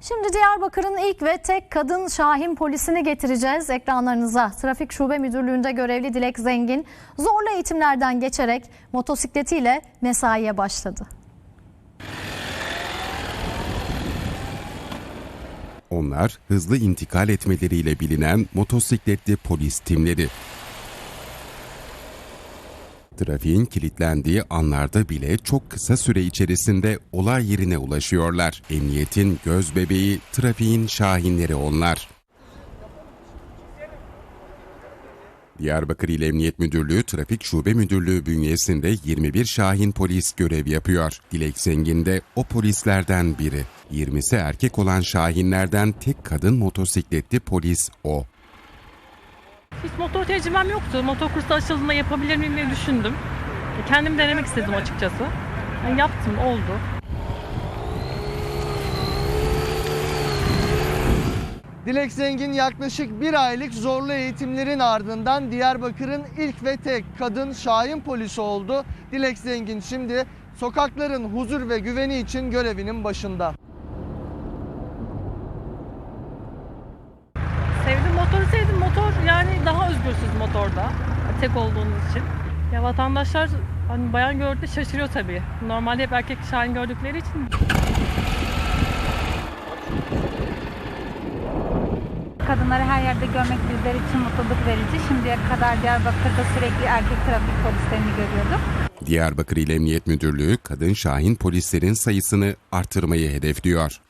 Şimdi Diyarbakır'ın ilk ve tek kadın Şahin polisini getireceğiz ekranlarınıza. Trafik Şube Müdürlüğü'nde görevli Dilek Zengin zorlu eğitimlerden geçerek motosikletiyle mesaiye başladı. Onlar hızlı intikal etmeleriyle bilinen motosikletli polis timleri. Trafiğin kilitlendiği anlarda bile çok kısa süre içerisinde olay yerine ulaşıyorlar. Emniyetin göz bebeği, trafiğin şahinleri onlar. Diyarbakır İl Emniyet Müdürlüğü Trafik Şube Müdürlüğü bünyesinde 21 Şahin polis görev yapıyor. Dilek Zengin de o polislerden biri. 20'si erkek olan Şahinlerden tek kadın motosikletli polis o. Hiç motor tecrübem yoktu. Motor kursu açıldığında yapabilir miyim diye düşündüm. E, Kendim denemek istedim açıkçası. Yani yaptım, oldu. Dilek Zengin yaklaşık bir aylık zorlu eğitimlerin ardından Diyarbakır'ın ilk ve tek kadın Şahin polisi oldu. Dilek Zengin şimdi sokakların huzur ve güveni için görevinin başında. Yani daha özgürsüz motorda. Tek olduğunuz için. Ya vatandaşlar hani bayan gördü şaşırıyor tabii. Normalde hep erkek şahin gördükleri için Kadınları her yerde görmek bizler için mutluluk verici. Şimdiye kadar Diyarbakır'da sürekli erkek trafik polislerini görüyorduk. Diyarbakır İl Emniyet Müdürlüğü kadın Şahin polislerin sayısını artırmayı hedefliyor.